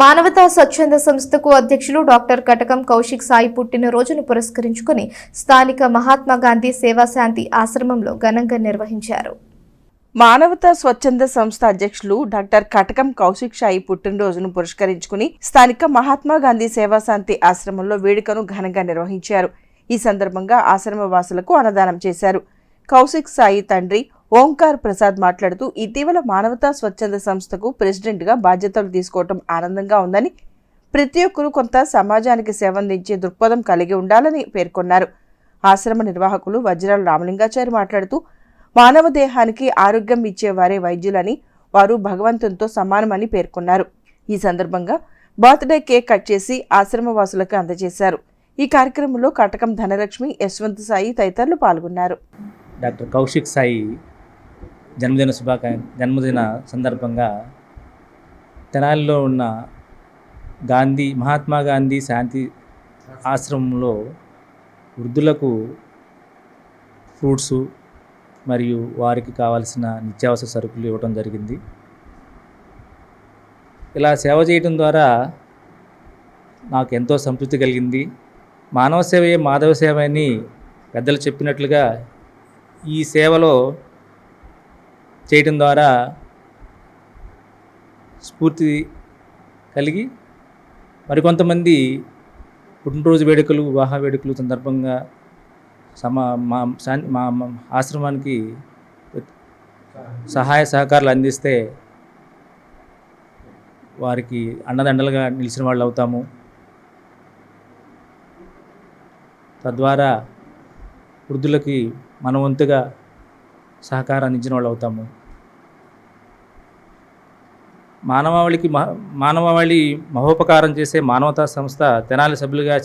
మానవతా స్వచ్ఛంద సంస్థకు అధ్యక్షులు డాక్టర్ కటకం కౌశిక్ సాయి పుట్టినరోజును పురస్కరించుకుని స్థానిక మహాత్మా గాంధీ సేవాశాంతి ఆశ్రమంలో ఘనంగా నిర్వహించారు. మానవతా స్వచ్ఛంద సంస్థ అధ్యక్షులు డాక్టర్ కటకం కౌశిక్ షాయి పుట్టినరోజును పురస్కరించుకుని స్థానిక మహాత్మా గాంధీ సేవాశాంతి ఆశ్రమంలో వేడుకను ఘనంగా నిర్వహించారు. ఈ సందర్భంగా ఆశ్రమ వాసులకు అన్నదానం చేశారు. కౌశిక్ సాయి తండ్రి ఓంకార్ ప్రసాద్ మాట్లాడుతూ ఇటీవల మానవతా స్వచ్ఛంద సంస్థకు ప్రెసిడెంట్గా బాధ్యతలు తీసుకోవటం ఆనందంగా ఉందని ప్రతి ఒక్కరూ కొంత సమాజానికి సేవందించే దృక్పథం కలిగి ఉండాలని పేర్కొన్నారు. ఆశ్రమ నిర్వాహకులు వజ్రాల రామలింగాచారి మాట్లాడుతూ మానవ దేహానికి ఆరోగ్యం ఇచ్చేవారే వైద్యులని వారు భగవంతునితో సమానమని పేర్కొన్నారు. ఈ సందర్భంగా బర్త్డే కేక్ కట్ చేసి ఆశ్రమ వాసులకు అందజేశారు. ఈ కార్యక్రమంలో కటకం ధనలక్ష్మి యశ్వంత్ సాయి తదితరులు పాల్గొన్నారు. డాక్టర్ కౌశిక్ సాయి జన్మదిన శుభాకాంక్ష జన్మదిన సందర్భంగా తెనాలిలో ఉన్న గాంధీ మహాత్మా గాంధీ శాంతి ఆశ్రమంలో వృద్ధులకు ఫ్రూట్స్ మరియు వారికి కావాల్సిన నిత్యావసర సరుకులు ఇవ్వడం జరిగింది. ఇలా సేవ చేయడం ద్వారా నాకు ఎంతో సంతృప్తి కలిగింది. మానవ సేవయే మాధవ సేవ అని పెద్దలు చెప్పినట్లుగా ఈ సేవలో చేయటం ద్వారా స్ఫూర్తి కలిగి మరికొంతమంది పుట్టినరోజు వేడుకలు వివాహ వేడుకలు సందర్భంగా సమా మా మా ఆశ్రమానికి సహాయ సహకారాలు అందిస్తే వారికి అండదండలుగా నిలిచిన వాళ్ళు అవుతాము. తద్వారా వృద్ధులకి మనవంతుగా సహకారాన్ని సహకారం అందించిన వాళ్ళు అవుతాము మానవాళికి మహ మానవాళి మహోపకారం చేసే మానవతా సంస్థ తెనాలి సభ్యులుగా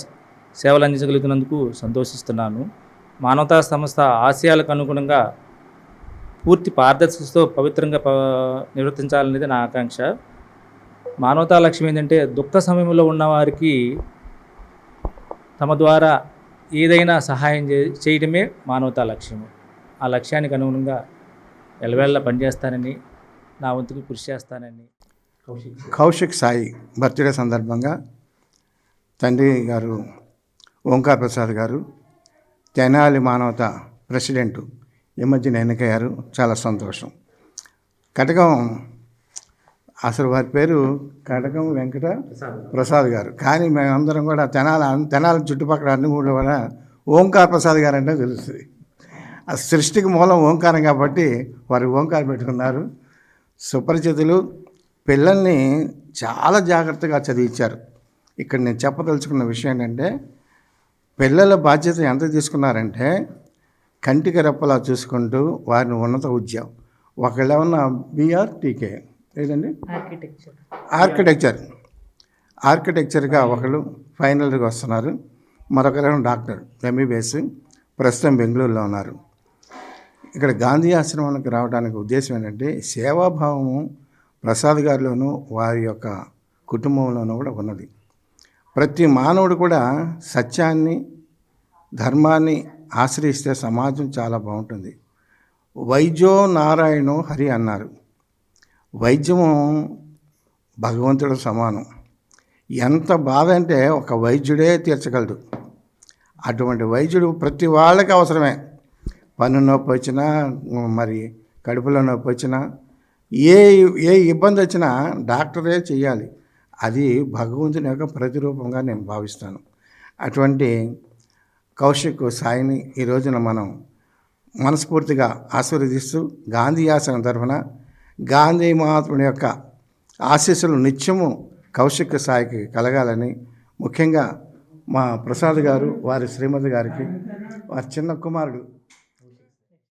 సేవలు అందించగలుగుతున్నందుకు సంతోషిస్తున్నాను. మానవతా సంస్థ ఆశయాలకు అనుగుణంగా పూర్తి పారదర్శకతో పవిత్రంగా ప నిర్వర్తించాలనేది నా ఆకాంక్ష. మానవతా లక్ష్యం ఏంటంటే దుఃఖ సమయంలో ఉన్నవారికి తమ ద్వారా ఏదైనా సహాయం చేయడమే మానవతా లక్ష్యము. ఆ లక్ష్యానికి అనుగుణంగా ఎలవేళ్ళ పనిచేస్తానని నా వంతుకు కృషి చేస్తానని. కౌశిక్ కౌశిక్ సాయి బర్త్డే సందర్భంగా తండ్రి గారు ఓంకార్ ప్రసాద్ గారు తెనాలి మానవత ప్రెసిడెంట్ ఈ మధ్యన ఎన్నికయ్యారు చాలా సంతోషం. కటకం అసలు వారి పేరు కటకం వెంకట ప్రసాద్ గారు. కానీ మేమందరం కూడా తెనాల తెనాలి చుట్టుపక్కల అన్ని ఊళ్ళో కూడా ఓంకార్ ప్రసాద్ గారు అంటే తెలుస్తుంది. ఆ సృష్టికి మూలం ఓంకారం కాబట్టి వారు ఓంకారం పెట్టుకున్నారు. సుపరిచితులు పిల్లల్ని చాలా జాగ్రత్తగా చదివించారు. ఇక్కడ నేను చెప్పదలుచుకున్న విషయం ఏంటంటే పిల్లల బాధ్యత ఎంత తీసుకున్నారంటే కంటికి రెప్పలా చూసుకుంటూ వారిని ఉన్నత ఉద్యోగం ఒకళ్ళు ఏమన్నా బీఆర్ టీకే లేదండి ఆర్కిటెక్చర్ ఆర్కిటెక్చర్గా ఒకళ్ళు ఫైనల్గా వస్తున్నారు. మరొకరేమో డాక్టర్ ఎంబీబీఎస్ ప్రస్తుతం బెంగళూరులో ఉన్నారు. ఇక్కడ గాంధీ ఆశ్రమానికి రావడానికి ఉద్దేశం ఏంటంటే సేవాభావము ప్రసాద్ గారిలోనూ వారి యొక్క కుటుంబంలోనూ కూడా ఉన్నది. ప్రతి మానవుడు కూడా సత్యాన్ని ధర్మాన్ని ఆశ్రయిస్తే సమాజం చాలా బాగుంటుంది. వైద్యో నారాయణో హరి అన్నారు. వైద్యము భగవంతుడు సమానం. ఎంత బాధ అంటే ఒక వైద్యుడే తీర్చగలడు. అటువంటి వైద్యుడు ప్రతి వాళ్ళకి అవసరమే. పన్ను నొప్పి వచ్చినా మరి కడుపులో నొప్పి వచ్చినా ఏ ఏ ఇబ్బంది వచ్చినా డాక్టరే చేయాలి అది భగవంతుని యొక్క ప్రతిరూపంగా నేను భావిస్తాను. అటువంటి కౌశిక్ సాయిని ఈ రోజున మనం మనస్ఫూర్తిగా ఆశీర్వదిస్తూ గాంధీ ఆసనం తరఫున గాంధీ మహాత్ముని యొక్క ఆశీస్సులు నిత్యము కౌశిక్ సాయికి కలగాలని ముఖ్యంగా మా ప్రసాద్ గారు వారి శ్రీమతి గారికి వారి చిన్న కుమారుడు